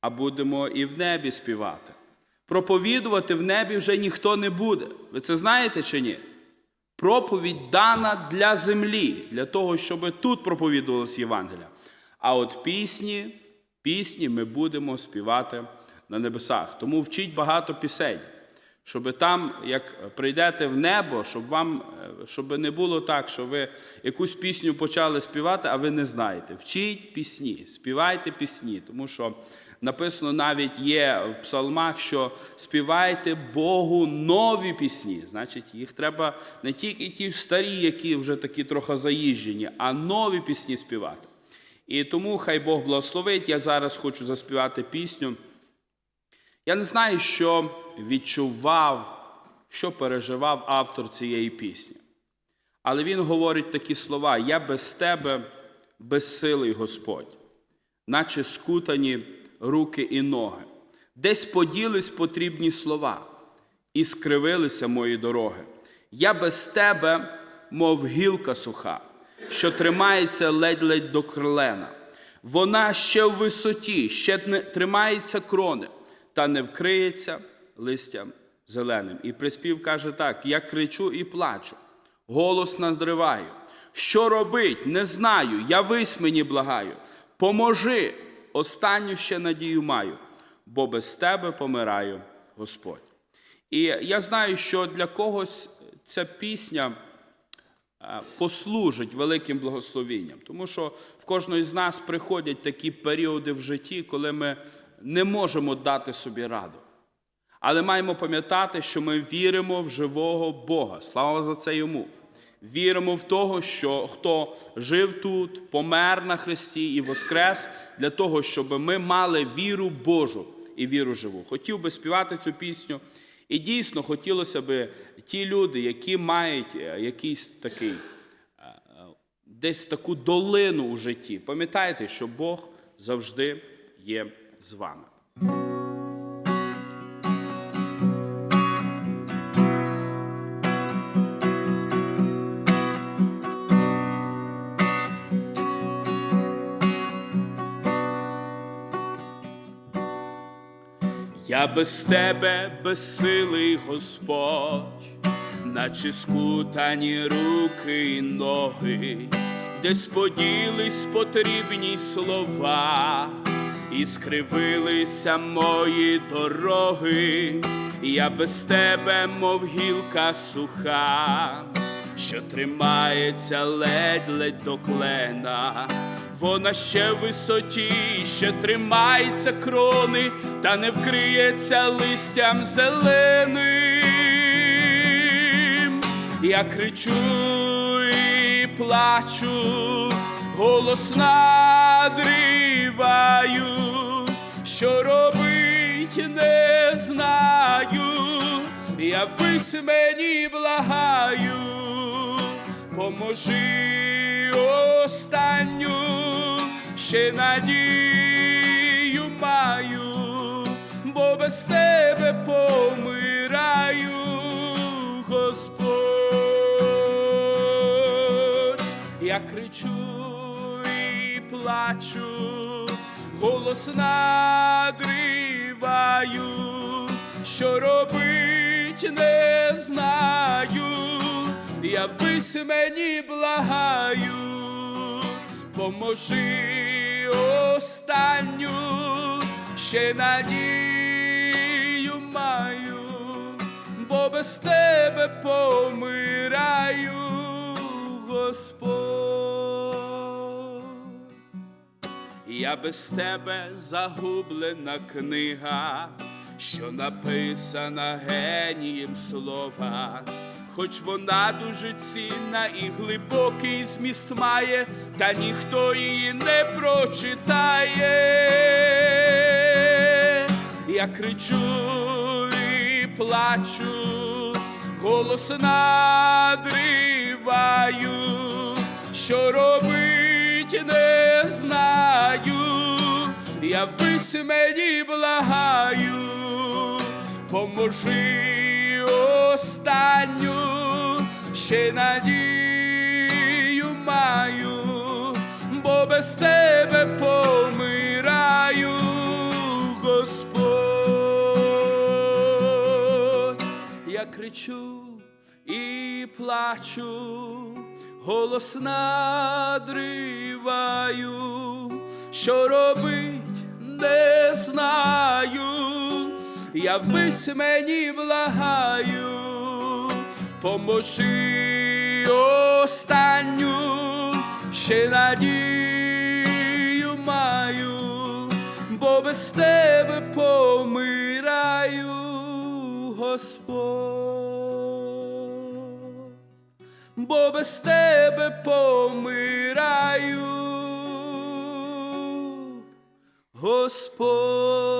а будемо і в небі співати. Проповідувати в небі вже ніхто не буде. Ви це знаєте чи ні? Проповідь дана для землі, для того, щоб тут проповідувалось Євангелія. А от пісні, пісні ми будемо співати на небесах. Тому вчіть багато пісень, щоб там, як прийдете в небо, щоб вам е, щоб не було так, що ви якусь пісню почали співати, а ви не знаєте. Вчіть пісні, співайте пісні, тому що написано навіть є в псалмах, що співайте Богу нові пісні. Значить, їх треба не тільки ті старі, які вже такі трохи заїжджені, а нові пісні співати. І тому хай Бог благословить. Я зараз хочу заспівати пісню. Я не знаю, що відчував, що переживав автор цієї пісні. Але він говорить такі слова: Я без тебе безсилий Господь, наче скутані руки і ноги. Десь поділись потрібні слова, і скривилися мої дороги. Я без тебе, мов гілка суха, що тримається ледь-ледь до крилена. Вона ще в висоті, ще не тримається крони, та не вкриється листям зеленим. І приспів каже так: я кричу і плачу, голос надриваю. Що робить, не знаю, явись мені благаю. Поможи, останню ще надію маю, бо без тебе помираю, Господь. І я знаю, що для когось ця пісня е, послужить великим благословенням, тому що в кожної з нас приходять такі періоди в житті, коли ми не можемо дати собі раду. Але маємо пам'ятати, що ми віримо в живого Бога. Слава за це йому. Віримо в того, що хто жив тут, помер на Христі і воскрес для того, щоб ми мали віру Божу і віру живу. Хотів би співати цю пісню. І дійсно хотілося б ті люди, які мають е, якийсь такий е, десь таку долину у житті. Пам'ятайте, що Бог завжди є з вами. Я без тебе безсилий Господь, наче скутані руки і ноги, десь поділись потрібні слова, і скривилися мої дороги, я без тебе, мов гілка суха, що тримається ледь-ледь до клена. Вона ще в висоті, ще тримається крони, та не вкриється листям зеленим. Я кричу і плачу, голос надриваю, що робить не знаю, я вись мені благаю, поможи останню, ще надію маю, бо без тебе помираю, Господь, я кричу і плачу, голос надриваю, що робить не знаю, я вись мені благаю, поможи останню, ще надію маю, бо без тебе помираю, Господь. Я без тебе загублена книга, що написана генієм слова, хоч вона дуже цінна і глибокий зміст має, та ніхто її не прочитає. Я кричу і плачу, голос надриваю, що робить не знаю, я мені благаю, поможи коханню, ще надію маю, бо без тебе помираю, Господь, я кричу і плачу, голос надриваю, що робить не знаю. Я весь мені благаю поможи останню, ще надію маю, бо без тебе помираю, Господь, бо без тебе помираю, Господь.